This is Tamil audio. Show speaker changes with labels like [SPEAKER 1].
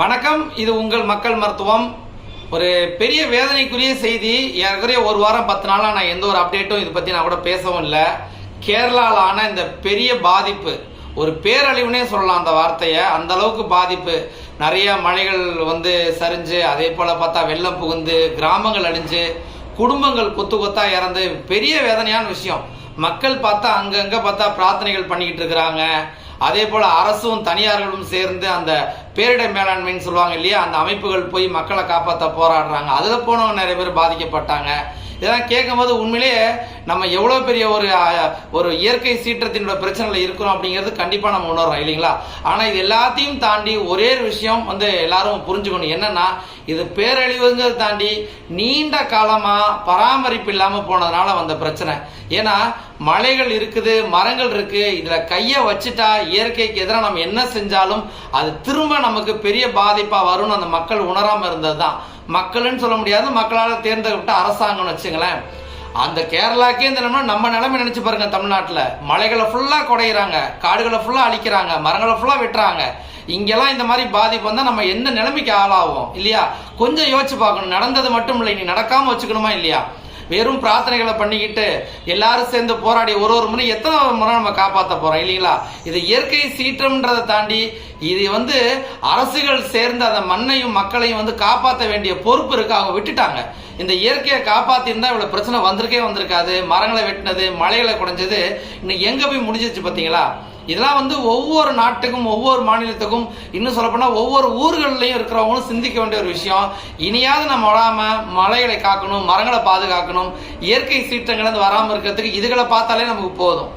[SPEAKER 1] வணக்கம். இது உங்கள் மக்கள் மருத்துவம். ஒரு பெரிய வேதனைக்குரிய செய்தி. ஏற்கனவே ஒரு வாரம் பத்து நாளாக நான் எந்த ஒரு அப்டேட்டும் இதை பற்றி நான் கூட பேசவும் இல்லை. கேரளாவில் ஆன இந்த பெரிய பாதிப்பு. ஒரு பேரழிவுனே சொல்லலாம் அந்த வார்த்தையை. அந்த அளவுக்கு பாதிப்பு. நிறைய மழைகள் வந்து சரிஞ்சு அதே போல் பார்த்தா வெள்ளம் புகுந்து கிராமங்கள் அழிஞ்சு குடும்பங்கள் கொத்து கொத்தா இறந்து பெரிய வேதனையான விஷயம். மக்கள் பார்த்தா அங்கங்கே பார்த்தா பிரார்த்தனைகள் பண்ணிக்கிட்டு இருக்கிறாங்க. அதே போல அரசும் தனியார்களும் சேர்ந்து அந்த பேரிடர் மேலாண்மைன்னு சொல்லுவாங்க இல்லையா அந்த அமைப்புகள் போய் மக்களை காப்பாற்ற போராடுறாங்க. அதில் போனவங்க நிறைய பேர் பாதிக்கப்பட்டாங்க. இதெல்லாம் கேட்கும்போது உண்மையிலேயே நம்ம எவ்வளோ பெரிய ஒரு ஒரு இயற்கை சீற்றத்தினோட பிரச்சனையில் இருக்கிறோம் அப்படிங்கிறது கண்டிப்பாக நம்ம உணர்றோம் இல்லைங்களா? ஆனால் இது எல்லாத்தையும் தாண்டி ஒரே ஒரு விஷயம் வந்து எல்லாரும் புரிஞ்சுக்கணும். என்னன்னா இது பேரழிவுங்கிறத தாண்டி நீண்ட காலமாக பராமரிப்பு இல்லாமல் போனதுனால வந்த பிரச்சனை. ஏன்னா மலைகள் இருக்குது மரங்கள் இருக்கு இதில் கையை வச்சுட்டா இயற்கைக்கு எதிராக நம்ம என்ன செஞ்சாலும் அது திரும்ப நமக்கு பெரிய பாதிப்பாக வரும்னு அந்த மக்கள் உணராமல் இருந்தது தான் மக்கள்னு சொல்ல முடியாது. மக்களால் தேர்ந்தெடுக்கப்பட்ட அரசாங்கம்னு வச்சுங்களேன் அந்த கேரளாக்கே இந்த நிலைமை நம்ம நிலைமை நினைச்சு பாருங்க தமிழ்நாட்டில். மலைகளை ஃபுல்லாக குடையிறாங்க. காடுகளை ஃபுல்லாக அழிக்கிறாங்க. மரங்களை ஃபுல்லாக வெட்டுறாங்க. இங்கெல்லாம் இந்த மாதிரி பாதிப்பு வந்தால் நம்ம எந்த நிலைமைக்கு ஆளாகும் இல்லையா? கொஞ்சம் யோசிச்சு பார்க்கணும். நடந்தது மட்டும் இல்லை. நீ நடக்காமல் வச்சுக்கணுமா இல்லையா? வெறும் பிரார்த்தனைகளை பண்ணிக்கிட்டு எல்லாரும் சேர்ந்து போராடி ஒரு ஒரு முறை எத்தனை முறை நம்ம காப்பாற்ற போறோம் இல்லைங்களா? இது இயற்கை சீற்றம்ன்றதை தாண்டி இது வந்து அரசுகள் சேர்ந்து அந்த மண்ணையும் மக்களையும் வந்து காப்பாற்ற வேண்டிய பொறுப்பு இருக்கு அவங்க விட்டுட்டாங்க. இந்த இயற்கையை காப்பாத்திருந்தா இவ்வளவு பிரச்சனை வந்திருக்கே வந்திருக்காது. மரங்களை வெட்டினது மலைகளை குறைஞ்சது இன்னும் எங்க போய் முடிஞ்சிச்சு பாத்தீங்களா இதெல்லாம் வந்து ஒவ்வொரு நாட்டுக்கும் ஒவ்வொரு மாநிலத்துக்கும் இன்னும் சொல்லப்போனால் ஒவ்வொரு ஊர்கள்லையும் இருக்கிறவங்களும் சிந்திக்க வேண்டிய ஒரு விஷயம். இனியாவது நம்ம வராமல் மலைகளை காக்கணும் மரங்களை பாதுகாக்கணும் இயற்கை சீற்றங்கள்லேருந்து வராமல் இருக்கிறதுக்கு இதுகளை பார்த்தாலே நமக்கு போதும்.